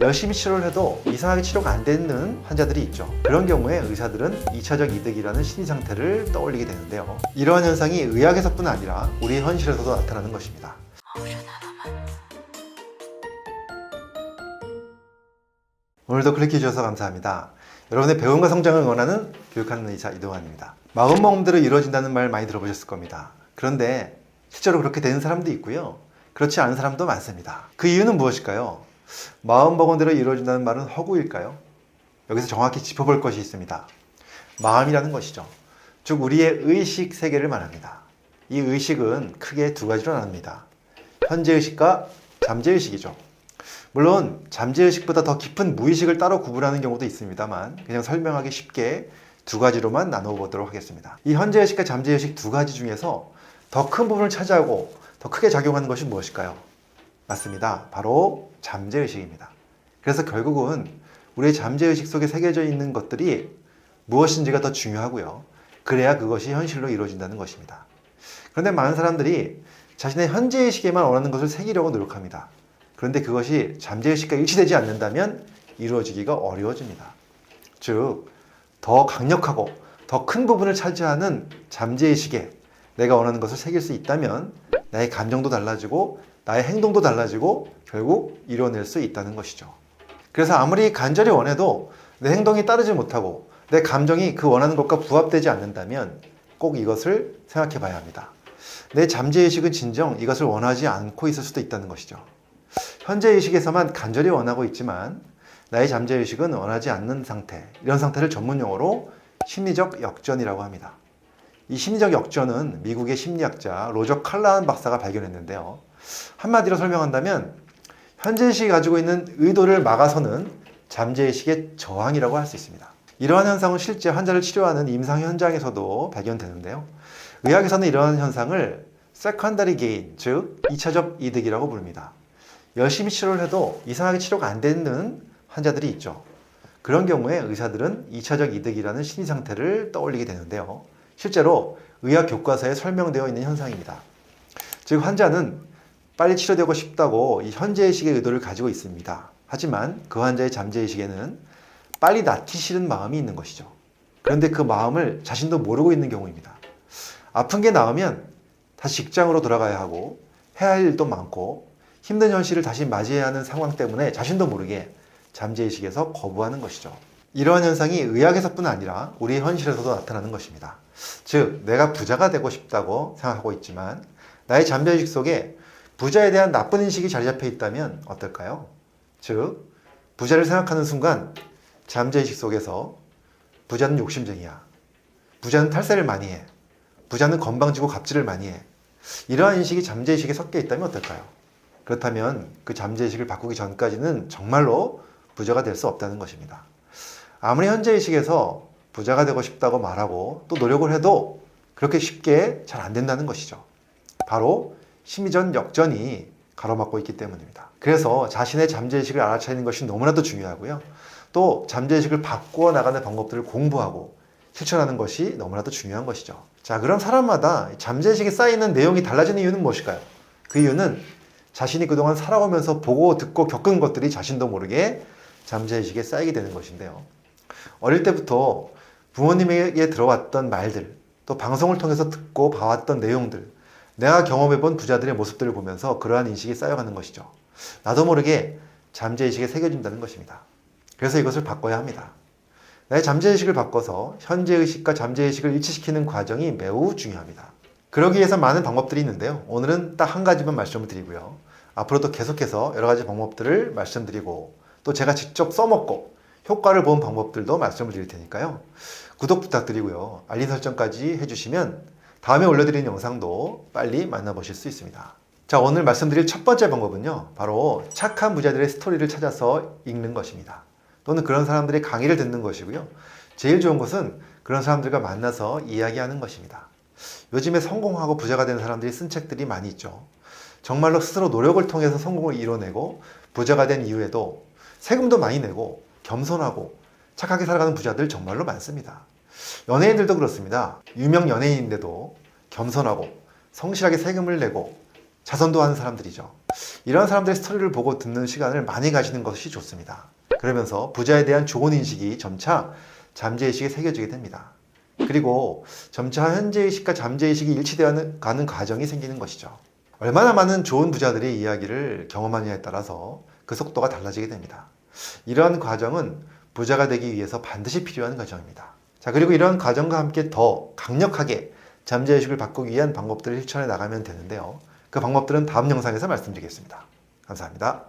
열심히 치료를 해도 이상하게 치료가 안 되는 환자들이 있죠. 그런 경우에 의사들은 2차적 이득이라는 심리 상태를 떠올리게 되는데요. 이러한 현상이 의학에서뿐 아니라 우리 현실에서도 나타나는 것입니다. 오늘도 클릭해 주셔서 감사합니다. 여러분의 배움과 성장을 원하는 교육하는 의사 이동환입니다. 마음먹음대로 이루어진다는 말 많이 들어보셨을 겁니다. 그런데 실제로 그렇게 되는 사람도 있고요. 그렇지 않은 사람도 많습니다. 그 이유는 무엇일까요? 마음먹음대로 이루어진다는 말은 허구일까요? 여기서 정확히 짚어볼 것이 있습니다. 마음이라는 것이죠. 즉 우리의 의식 세계를 말합니다. 이 의식은 크게 두 가지로 나눕니다. 현재 의식과 잠재 의식이죠. 물론 잠재 의식보다 더 깊은 무의식을 따로 구분하는 경우도 있습니다만 그냥 설명하기 쉽게 두 가지로만 나눠 보도록 하겠습니다. 이 현재 의식과 잠재 의식 두 가지 중에서 더 큰 부분을 차지하고 더 크게 작용하는 것이 무엇일까요? 맞습니다. 바로 잠재의식입니다. 그래서 결국은 우리의 잠재의식 속에 새겨져 있는 것들이 무엇인지가 더 중요하고요. 그래야 그것이 현실로 이루어진다는 것입니다. 그런데 많은 사람들이 자신의 현재의식에만 원하는 것을 새기려고 노력합니다. 그런데 그것이 잠재의식과 일치되지 않는다면 이루어지기가 어려워집니다. 즉, 더 강력하고 더 큰 부분을 차지하는 잠재의식에 내가 원하는 것을 새길 수 있다면 나의 감정도 달라지고 나의 행동도 달라지고 결국 이뤄낼 수 있다는 것이죠. 그래서 아무리 간절히 원해도 내 행동이 따르지 못하고 내 감정이 그 원하는 것과 부합되지 않는다면 꼭 이것을 생각해 봐야 합니다. 내 잠재의식은 진정 이것을 원하지 않고 있을 수도 있다는 것이죠. 현재의식에서만 간절히 원하고 있지만 나의 잠재의식은 원하지 않는 상태, 이런 상태를 전문 용어로 심리적 역전이라고 합니다. 이 심리적 역전은 미국의 심리학자 로저 칼라한 박사가 발견했는데요. 한마디로 설명한다면 현재의식이 가지고 있는 의도를 막아서는 잠재의식의 저항이라고 할 수 있습니다. 이러한 현상은 실제 환자를 치료하는 임상 현장에서도 발견되는데요. 의학에서는 이러한 현상을 세컨다리 게인, 즉 2차적 이득이라고 부릅니다. 열심히 치료를 해도 이상하게 치료가 안 되는 환자들이 있죠. 그런 경우에 의사들은 2차적 이득이라는 심리 상태를 떠올리게 되는데요. 실제로 의학 교과서에 설명되어 있는 현상입니다. 즉 환자는 빨리 치료되고 싶다고 이 현재의식의 의도를 가지고 있습니다. 하지만 그 환자의 잠재의식에는 빨리 낫기 싫은 마음이 있는 것이죠. 그런데 그 마음을 자신도 모르고 있는 경우입니다. 아픈 게 나으면 다시 직장으로 돌아가야 하고 해야 할 일도 많고 힘든 현실을 다시 맞이해야 하는 상황 때문에 자신도 모르게 잠재의식에서 거부하는 것이죠. 이러한 현상이 의학에서뿐 아니라 우리 현실에서도 나타나는 것입니다. 즉, 내가 부자가 되고 싶다고 생각하고 있지만 나의 잠재의식 속에 부자에 대한 나쁜 인식이 자리 잡혀 있다면 어떨까요? 즉, 부자를 생각하는 순간 잠재의식 속에서 부자는 욕심쟁이야. 부자는 탈세를 많이 해. 부자는 건방지고 갑질을 많이 해. 이러한 인식이 잠재의식에 섞여 있다면 어떨까요? 그렇다면 그 잠재의식을 바꾸기 전까지는 정말로 부자가 될 수 없다는 것입니다. 아무리 현재의 식에서 부자가 되고 싶다고 말하고 또 노력을 해도 그렇게 쉽게 잘 안 된다는 것이죠. 바로 심리전 역전이 가로막고 있기 때문입니다. 그래서 자신의 잠재의식을 알아차리는 것이 너무나도 중요하고요. 또 잠재의식을 바꾸어 나가는 방법들을 공부하고 실천하는 것이 너무나도 중요한 것이죠. 자, 그럼 사람마다 잠재의식에 쌓이는 내용이 달라지는 이유는 무엇일까요? 그 이유는 자신이 그동안 살아오면서 보고 듣고 겪은 것들이 자신도 모르게 잠재의식에 쌓이게 되는 것인데요. 어릴 때부터 부모님에게 들어왔던 말들, 또 방송을 통해서 듣고 봐왔던 내용들, 내가 경험해본 부자들의 모습들을 보면서 그러한 인식이 쌓여가는 것이죠. 나도 모르게 잠재의식에 새겨진다는 것입니다. 그래서 이것을 바꿔야 합니다. 나의 잠재의식을 바꿔서 현재의식과 잠재의식을 일치시키는 과정이 매우 중요합니다. 그러기 위해서 많은 방법들이 있는데요. 오늘은 딱 한 가지만 말씀을 드리고요. 앞으로도 계속해서 여러 가지 방법들을 말씀드리고 또 제가 직접 써먹고 효과를 본 방법들도 말씀을 드릴 테니까요. 구독 부탁드리고요. 알림 설정까지 해주시면 다음에 올려드리는 영상도 빨리 만나보실 수 있습니다. 자, 오늘 말씀드릴 첫 번째 방법은요. 바로 착한 부자들의 스토리를 찾아서 읽는 것입니다. 또는 그런 사람들의 강의를 듣는 것이고요. 제일 좋은 것은 그런 사람들과 만나서 이야기하는 것입니다. 요즘에 성공하고 부자가 되는 사람들이 쓴 책들이 많이 있죠. 정말로 스스로 노력을 통해서 성공을 이뤄내고 부자가 된 이후에도 세금도 많이 내고 겸손하고 착하게 살아가는 부자들 정말로 많습니다. 연예인들도 그렇습니다. 유명 연예인인데도 겸손하고 성실하게 세금을 내고 자선도 하는 사람들이죠. 이런 사람들의 스토리를 보고 듣는 시간을 많이 가지는 것이 좋습니다. 그러면서 부자에 대한 좋은 인식이 점차 잠재의식에 새겨지게 됩니다. 그리고 점차 현재의식과 잠재의식이 일치되어 가는 과정이 생기는 것이죠. 얼마나 많은 좋은 부자들의 이야기를 경험하느냐에 따라서 그 속도가 달라지게 됩니다. 이러한 과정은 부자가 되기 위해서 반드시 필요한 과정입니다. 자, 그리고 이러한 과정과 함께 더 강력하게 잠재의식을 바꾸기 위한 방법들을 실천해 나가면 되는데요. 그 방법들은 다음 영상에서 말씀드리겠습니다. 감사합니다.